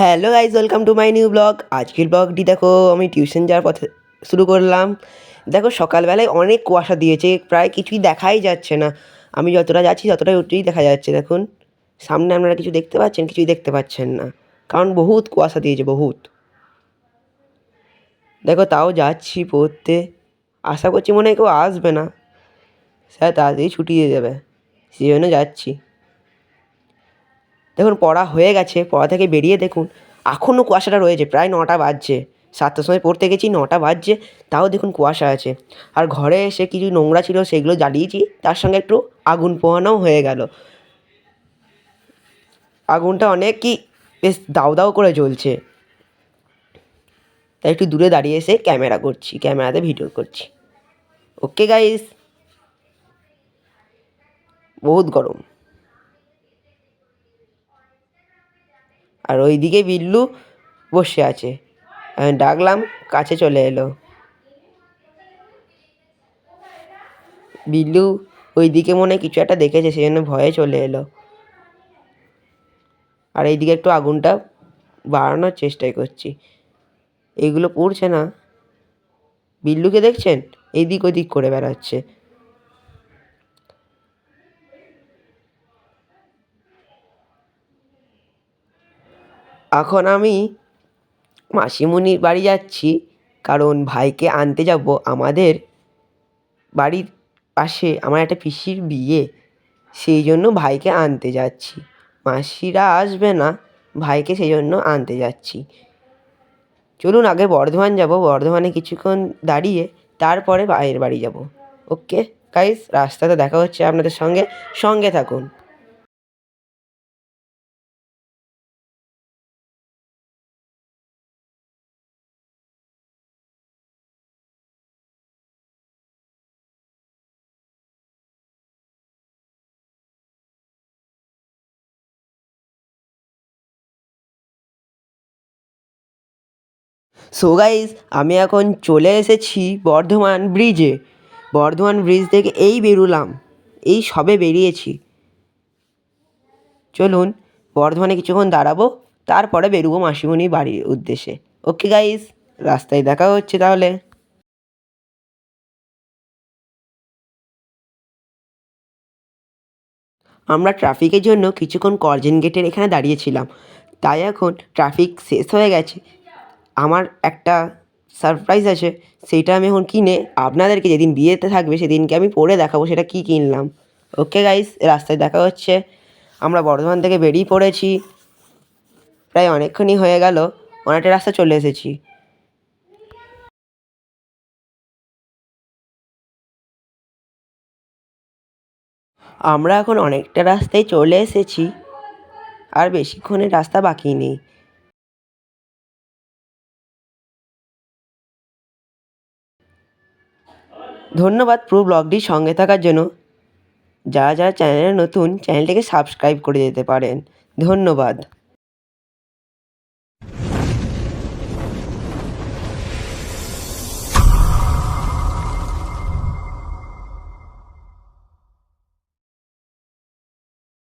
Hello guys welcome to my new blog. আজকের ব্লগটি দেখো, আমি টিউশন যাওয়ার পথে শুরু করলাম। দেখো, সকালবেলায় অনেক কুয়াশা দিয়েছে, প্রায় কিছুই দেখাই যাচ্ছে না। আমি যতটা যাচ্ছি, ততটাই ওটাই দেখা যাচ্ছে, দেখুন। সামনে আপনারা কিছু দেখতে পাচ্ছেন, কিছুই দেখতে পাচ্ছেন না। কারণ বহুত কুয়াশা দিয়েছে, বহুত। দেখো, তাও যাচ্ছি পড়তে। আশা করছি মনে হয় কেউ আসবে না। স্যার, তাড়াতাড়ি ছুটি দিয়ে সেই জন্য যাচ্ছি। দেখুন, পড়া হয়ে গেছে, পড়া থেকে বেরিয়ে দেখুন, এখনও কুয়াশাটা রয়েছে, প্রায় নটা বাজছে, সাতটার সময় পড়তে গেছি, নটা বাজছে, তাও দেখুন কুয়াশা আছে। আর ঘরে এসে কিছু নোংরা ছিল, সেগুলো জ্বালিয়েছি, তার সঙ্গে একটু আগুন পোহানোও হয়ে গেল। আগুনটা অনেকই বেশ দাউ দাউ করে জ্বলছে। তাই একটু দূরে দাঁড়িয়ে এসে ক্যামেরা করছি, ক্যামেরাতে ভিডিও করছি। Okay, guys. বহুত গরম। আর ওইদিকে বিল্লু বসে আছে। আমি ডাকলাম, কাছে চলে এলো। বিল্লু ওইদিকে মনে হয় কিছু একটা দেখেছে, সেই জন্য ভয়ে চলে এলো। আর এইদিকে একটু আগুনটা বাড়ানোর চেষ্টাই করছি। এগুলো পড়ছে না। বিল্লুকে দেখছেন? এদিক ওদিক করে বেড়াচ্ছে। এখন আমি মাসিমণির বাড়ি যাচ্ছি, কারণ ভাইকে আনতে যাব। আমাদের বাড়ির পাশে আমার একটা পিসির বিয়ে, সেই জন্য ভাইকে আনতে যাচ্ছি। মাসিরা আসবে না, ভাইকে সেই জন্য আনতে যাচ্ছি। চলুন আগে বর্ধমান যাব, বর্ধমানে কিছুক্ষণ দাঁড়িয়ে তারপরে ভাইয়ের বাড়ি যাব। ওকে? গাইস, রাস্তাতে দেখা হচ্ছে আপনাদের সঙ্গে। সঙ্গে থাকুন। সো গাইস আমি এখন চলে এসেছি বর্ধমান ব্রিজে বর্ধমান ব্রিজ থেকে এই বেরোলাম, এই সবে বেরিয়েছি। চলুন, বর্ধমানে কিছুক্ষণ দাঁড়াবো, তারপরে বেরোবো মাসিমণির বাড়ির উদ্দেশ্যে। ওকে গাইস রাস্তায় দেখা হচ্ছে তাহলে। আমরা ট্রাফিকের জন্য কিছুক্ষণ করজেন গেটের এখানে দাঁড়িয়েছিলাম। তাই এখন ট্রাফিক শেষ হয়ে গেছে। আমার একটা সারপ্রাইজ আছে সেইটা আমি এখন কিনে আপনাদেরকে যেদিন বিয়েতে থাকবে সেদিনকে আমি পরে দেখাবো সেটা কী কিনলাম। ওকে গাইস রাস্তায় দেখা হচ্ছে। আমরা বর্ধমান থেকে বেরিয়ে পড়েছি। প্রায় অনেকক্ষণই হয়ে গেল। অনেকটা রাস্তা চলে এসেছি। আমরা এখন অনেকটা রাস্তায় চলে এসেছি। আর বেশিক্ষণের রাস্তা বাকি নেই। ধন্যবাদ পুরো ব্লগটির সঙ্গে থাকার জন্য। যারা যারা চ্যানেলে নতুন, চ্যানেলটিকে সাবস্ক্রাইব করে যেতে পারেন। ধন্যবাদ।